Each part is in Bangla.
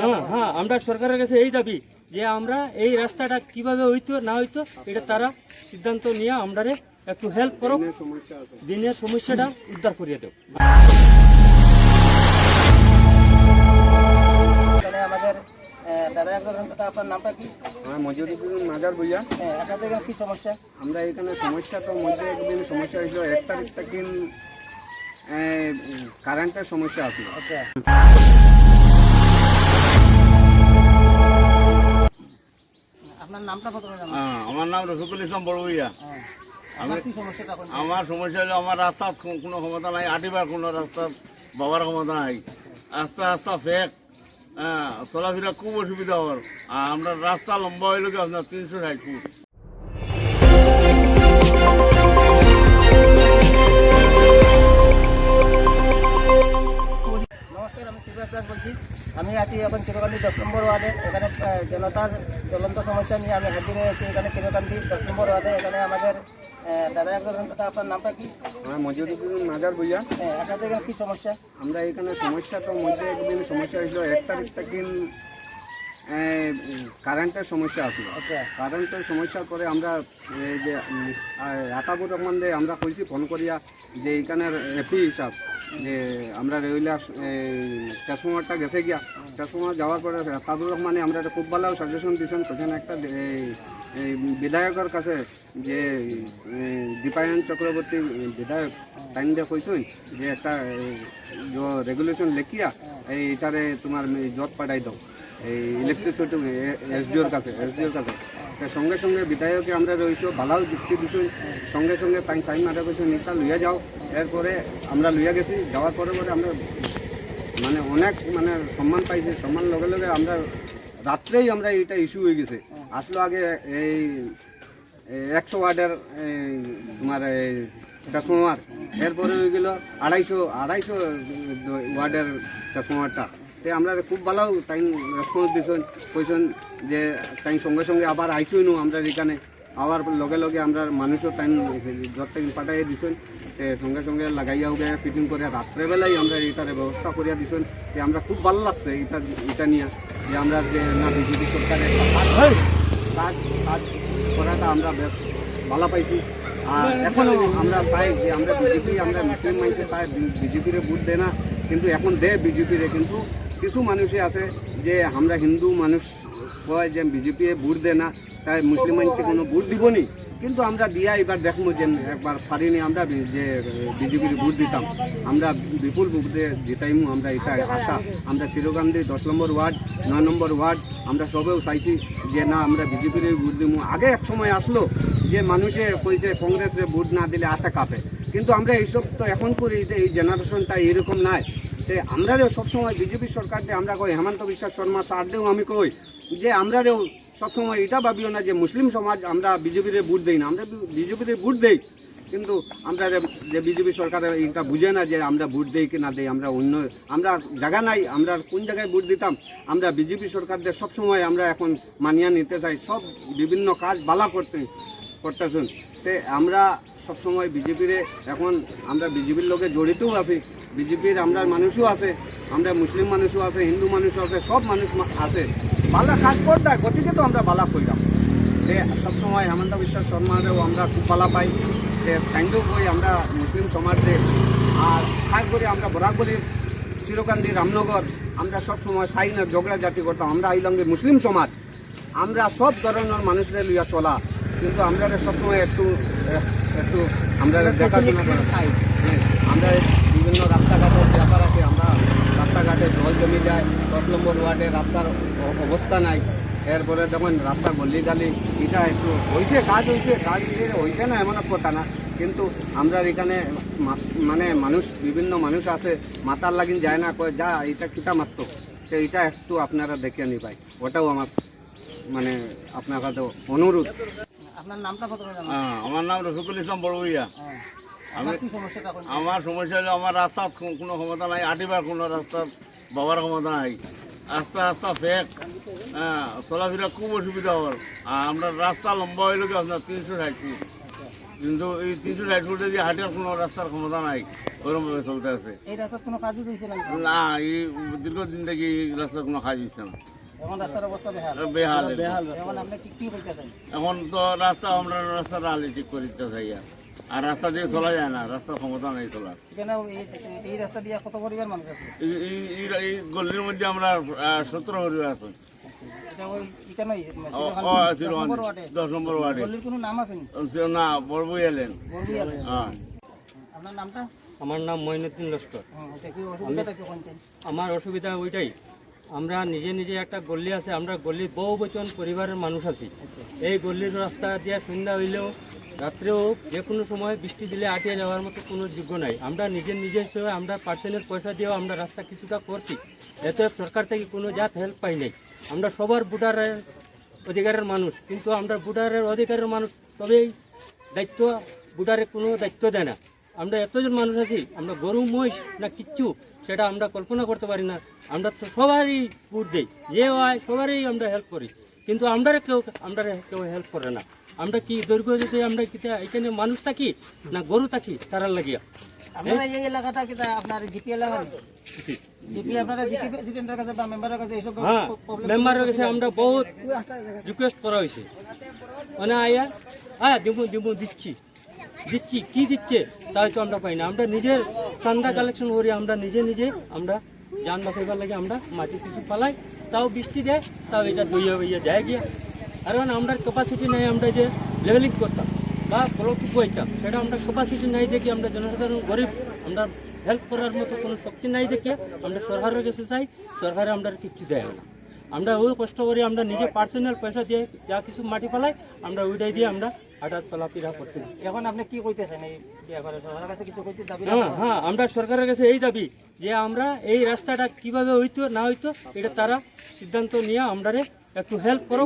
হ্যাঁ হ্যাঁ আমরা সরকারের কাছে এই দাবি যে আমরা এই রাস্তাটা কীভাবে হইতো না হইতো এটা তারা সিদ্ধান্ত নিয়ে আমরা একটু হেল্প করো। দিনের সমস্যাটা উদ্ধার করিয়ে দেব আমাদের দাদা একজন আপনার নামটা কি? হ্যাঁ মাজার বইয়া হ্যাঁ, আপনাদের এখানে কি সমস্যা? আমরা এখানে সমস্যা তো মধ্যে একদিন সমস্যা হয়েছিল এক তারিখ থেকে কারেন্টের সমস্যা আছে। আচ্ছা। আপনার নামটা হ্যাঁ, আমার নাম রসুকুল ইসলাম সমস্যাটা আমার সমস্যা হলো আমার রাস্তার কোনো ক্ষমতা নাই আটিবার কোনো রাস্তার বাবার ক্ষমতা নাই। আস্তে আস্তে ফেক হ্যাঁ চলাফেরা খুব অসুবিধা হওয়ার। আর আমরা রাস্তা লম্বা হইল কি আপনার তিনশো ষাট ফুট। নমস্কার আমি শিবরাজ দাস বলছি। আমি আছি এখন চিরকান্দি দশ নম্বর ওয়ার্ডে। এখানে জনতার জ্বলন্ত সমস্যা নিয়ে আমি হাজির হয়েছি। এখানে চিরকান্দি দশ নম্বর ওয়ার্ডে। এখানে আমাদের দাদা একজন দাদা আপনার নামটা কি? মজুরুদ্দিন মাজার বইয়া হ্যাঁ আপনাদের এখানে কি সমস্যা? আমরা এখানে সমস্যা তো মধ্যে একদিন সমস্যা হয়েছিল। এক তারিখ থেকে কারেন্টের সমস্যা আসলো। আচ্ছা। কারেন্টের সমস্যার পরে আমরা এই যে উম, আতাবুর রহমান আমরা কইছি ফোন করিয়া যে এপি হিসাব। যে আমরা রেগুলার ট্রান্সফর্মারটা গেছে গিয়া ট্রান্সফর্মার যাওয়ার পরে আতাবুর রহমানে আমরা একটা খুব ভালো সাজেশন দিয়েছেন কোথায় একটা বিধায়কের কাছে যে দীপায়ন চক্রবর্তী বিধায়ক, টাইম দিয়ে কইছেন যে একটা রেগুলেশন লেখিয়া এইটারে তোমার জট পাঠাই দাও। এই ইলেকট্রিসিটি এসডিওর কাছে এসডিওর কাছে। সঙ্গে সঙ্গে বিধায়কে আমরা রয়েছি ভালো যুক্তি দিচ্ছি সঙ্গে সঙ্গে তাই সাইন মারা করছি নিতা লইয়া যাও। এরপরে আমরা লইয়া গেছি, যাওয়ার পরে পরে আমরা মানে অনেক মানে সম্মান পাইছি, সম্মান লগে লগে আমরা রাত্রেই আমরা এটা ইস্যু হয়ে গেছে। আসলো আগে এই একশো ওয়ার্ডের তোমার এই ট্রান্সফর্মার এরপরে হয়ে গেল আড়াইশো আড়াইশো ওয়ার্ডের ট্রান্সফর্মারটা তে আমরা খুব ভালো তাই রেসপন্স দিছেন কইছেন যে তাই সঙ্গে সঙ্গে আবার আইসই নো আমরা এখানে। আবার লগে লগে আমরা মানুষও তাই জ্বর থেকে পাঠাইয়ে দিছেন সঙ্গে সঙ্গে লাগাইয়া উগে ফিটিং করে রাত্রেবেলাই আমরা এটার ব্যবস্থা করিয়া দিছেন যে আমরা খুব ভালো লাগছে এটা এটা নিয়ে যে আমরা যে না বিজেপি সরকারের কাজ কাজ করাটা আমরা বেশ ভালো পাইছি। আর এখনও আমরা চাই যে আমরা বিজেপি আমরা মুসলিম মানুষে চাই বিজেপিরে ভোট দেয় না কিন্তু এখন দে বিজেপিরে কিন্তু কিছু মানুষই আছে যে আমরা হিন্দু মানুষ কয় যে বিজেপি ভোট দেয় না, তাই মুসলিম মানুষে কোনো ভোট দিবনি কিন্তু আমরা দিয়া এবার দেখব যে একবার পারিনি আমরা যে বিজেপির ভোট দিতাম। আমরা বিপুল ভোট জিতাইমু, আমরা এটা আশা। আমরা চিরকান্দি দশ নম্বর ওয়ার্ড, নয় নম্বর ওয়ার্ড, আমরা সবেও চাইছি যে না, আমরা বিজেপির ভোট দিমু। আগে এক সময় আসলো যে মানুষে কইছে কংগ্রেসে ভোট না দিলে আতে কাঁপে। কিন্তু আমরা এইসব তো এখন করি, এই জেনারেশনটা এরকম নাই। তে আমরাও সবসময় বিজেপি সরকার দিয়ে আমরা কই হেমন্ত বিশ্বাস শর্মা স্যার দিয়েও আমি কই, যে আমরাও সবসময় এটা ভাবিও না যে মুসলিম সমাজ আমরা বিজেপির ভোট দেই না, আমরা বিজেপির ভোট দেই। কিন্তু আমরা যে বিজেপি সরকার এটা বুঝে না যে আমরা ভোট দেই কি না দেই, আমরা অন্য, আমরা জায়গা নাই, আমরা কোন জায়গায় ভোট দিতাম, আমরা বিজেপি সরকারদের সবসময় আমরা এখন মানিয়া নিতে চাই, সব বিভিন্ন কাজ বালা করতে, করতেছেন। তে আমরা সবসময় বিজেপিরে এখন আমরা বিজেপির লোকে জড়িতও আছি। বিজেপির আমরা মানুষও আছে আমরা মুসলিম মানুষও আছে হিন্দু মানুষও আছে সব মানুষ আছে। বালা কাজ করতে গতিকে তো আমরা বালা কইরাম তে সবসময় হেমন্ত বিশ্বাস শর্মারেও আমরা খুব ভালো পাই থ্যাংক ইউ কই আমরা মুসলিম সমাজে আর খাস করে আমরা বরাকবলির চিরকান্দি রামনগর আমরা সব সময় সাই না ঝগড়া জাতি করতাম আমরা আইলাঙ্গে মুসলিম সমাজ। আমরা সব ধরনের মানুষদের লইয়া চলা কিন্তু আমরা সবসময় একটু একটু আমরা দেখাশোনা করা। হ্যাঁ, আমরা বিভিন্ন রাস্তাঘাটের ব্যাপার আছে আমরা রাস্তাঘাটে জল জমে যায় দশ নম্বর ওয়ার্ডে রাস্তার অবস্থা নাই। এরপরে যখন রাস্তা গল্লি গালি এটা একটু হয়েছে কাজ হয়েছে কাজ হয়েছে- না এমন কথা না। কিন্তু আমরা এখানে মা- মানে মানুষ বিভিন্ন মানুষ আছে মাথার লাগিন যায় না কয় যা এটা কিটা মাত্র? তো এটা একটু আপনারা দেখে নি ভাই ওটাও আমার মানে আপনার কাছে অনুরোধ। আপনার নামটা জানান হ্যাঁ, আমার নাম রসুকুল ইসলাম বড়ুইয়া আমার সমস্যা হলো আমার রাস্তার কোনো ক্ষমতা নাই আটিবার কোনো রাস্তার বাবার ক্ষমতা নাই। আস্তে আস্তে ফেক হ্যাঁ চলাফেরা খুব অসুবিধা হওয়ার আর আমরা রাস্তা লম্বা হইল কি আপনার তিনশো ষাট ফুট? কিন্তু এই তিনশো ষাট ফুটে যে হাটের কোনো রাস্তার ক্ষমতা নাই ওরকম ভাবে চলতে আছে। এই রাস্তার কোনো কাজও হয়েছে না এই দীর্ঘদিন থেকে এই রাস্তার কোনো কাজ হচ্ছে না। এখন রাস্তার অবস্থা বেহাল। বেহাল। এখন আপনি কি কি করতেছেন এখন তো রাস্তা আমরা রাস্তাটা আলি ঠিক করে দিতে চাই আর। আর রাস্তা দিয়ে চলা যায় না রাস্তার ক্ষমতা নেই চলার। এই রাস্তা দিয়ে কত পরিবার মানুষ আছে? এই- এই- এই- এই গলির মধ্যে আমরা সতেরো পরিবার আছি। দশ নম্বর ওয়ার্ডে? নি? বড়বই এলেন। হ্যাঁ। আপনার নামটা? আমার নাম মঈনুদ্দিন লস্কর। আমার অসুবিধা ওইটাই আমরা নিজে নিজে একটা গল্লি আছে আমরা গল্লির বহু বচন পরিবারের মানুষ আছি। এই গল্লির রাস্তা দিয়ে সন্ধ্যা হইলেও রাত্রেও যে কোনো সময় বৃষ্টি দিলে আটিয়ে যাওয়ার মতো কোনো যোগ্য নাই। আমরা নিজের নিজের হিসেবে আমরা পার্সেন্টের পয়সা দিয়েও আমরা রাস্তা কিছুটা করছি। এতে সরকার থেকে কোনো জাত হেল্প পাই নাই। আমরা সবার ভোটারের অধিকারের মানুষ, কিন্তু আমরা ভোটারের অধিকারের মানুষ তবেই দায়িত্ব, ভোটারে কোনো দায়িত্ব দেয় না। আমরা এতজন মানুষ আছি, আমরা গরু, মহিষ না কিচ্ছু, সেটা আমরা কল্পনা করতে পারি না। আমরা তো সবারই ভোট দিই। যে হয় সবারই আমরা হেল্প করি। কিন্তু আমরা কেউ আমরা কেউ হেল্প করে না। আমরা কি দৈর্ঘ্য যদি আমরা এখানে মানুষ থাকি না গরু থাকি তারার লাগিয়া। আপনারা এই এলাকাটা কি আপনার জিপি এলাকা? জিপি। আপনারা জিপি প্রেসিডেন্টের কাছে বা মেম্বারের কাছে এইসব হ্যাঁ প্রবলেম মেম্বারের কাছে আমরা বহুত রিকোয়েস্ট করা হয়েছে। মানে আয়া হ্যাঁ দিবু দিবু দিচ্ছি। দিচ্ছি কি দিচ্ছে তাই তো আমরা পাই না। আমরা নিজের চান্দা কালেকশন করি আমরা নিজে নিজে আমরা যান বাঁচাইবার লাগে আমরা মাটি কিছু পালাই। তাও বৃষ্টি দেয়, তাও এটা দইয়া বইয়া যায় গিয়া। কারণ আমরা ক্যাপাসিটি নাই আমরা যে লেভেলিং করতাম বা ব্লক বইতাম সেটা আমরা ক্যাপাসিটি নাই দেখি আমরা জনসাধারণ গরিব, আমরা হেল্প করার মতো কোনো শক্তি নাই দেখে আমরা সরকারের কাছে চাই, সরকারে আমরা কিচ্ছু দেয় না। আমরা ওই কষ্ট করি আমরা নিজে পার্সোনাল পয়সা দিয়ে যা কিছু মাটি পালাই আমরা ওইটাই দিয়ে আমরা হাঁটা চলাফেরা করতে এখন আপনি কি কইতেছেন এই ব্যাপারে? সরকারের কাছে কিছু কইতে দাবি হ্যাঁ হ্যাঁ আমরা সরকারের কাছে এই দাবি যে আমরা এই রাস্তাটা কীভাবে হইতো না হইতো এটা তারা সিদ্ধান্ত নিয়ে আমরা একটু হেল্প করো।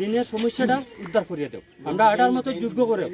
দিনের সমস্যাটা উদ্ধার করিয়ে দেব আমরা আটার মতো যোগ্য করে